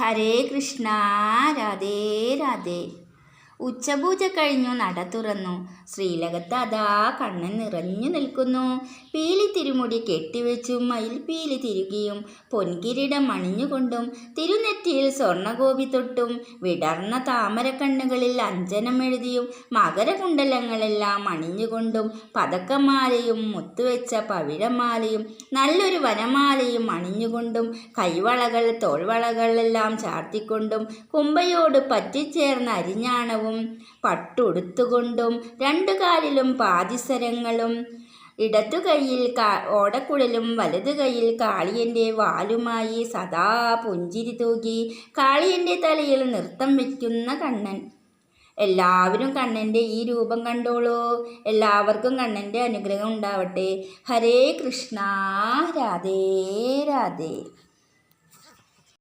ഹരേ കൃഷ്ണ രാധേ രാധേ. ഉച്ചപൂജ കഴിഞ്ഞു നട തുറന്നു. ശ്രീലകത്ത് അതാ കണ്ണൻ നിറഞ്ഞു നിൽക്കുന്നു. പീലി തിരുമുടി കെട്ടിവെച്ചും മയിൽ പീലി തിരുകിയും പൊൻകിരീടം അണിഞ്ഞുകൊണ്ടും തിരുനെറ്റിയിൽ സ്വർണഗോപി തൊട്ടും വിടർന്ന താമരക്കണ്ണുകളിൽ അഞ്ജനം എഴുതിയും മകരകുണ്ടലങ്ങളെല്ലാം അണിഞ്ഞുകൊണ്ടും പതക്കമാലയും മുത്തുവെച്ച പവിഴമാലയും നല്ലൊരു വനമാലയും അണിഞ്ഞുകൊണ്ടും കൈവളകൾ തോൾവളകളെല്ലാം ചാർത്തിക്കൊണ്ടും കുമ്പയോട് പറ്റിച്ചേർന്ന അരിഞ്ഞാണവും പട്ടുടുത്തുകൊണ്ടും രണ്ടു കാലിലും പാതിസരങ്ങളും. ഇടതു കൈയിൽ കാ ഓടക്കുഴലും വലതു കൈയിൽ കാളിയന്റെ വാലുമായി സദാ പുഞ്ചിരി തൂകി കാളിയന്റെ തലയിൽ നൃത്തം വയ്ക്കുന്ന കണ്ണൻ. എല്ലാവരും കണ്ണന്റെ ഈ രൂപം കണ്ടോളൂ. എല്ലാവർക്കും കണ്ണന്റെ അനുഗ്രഹം ഉണ്ടാവട്ടെ. ഹരേ കൃഷ്ണ രാധേ രാധേ.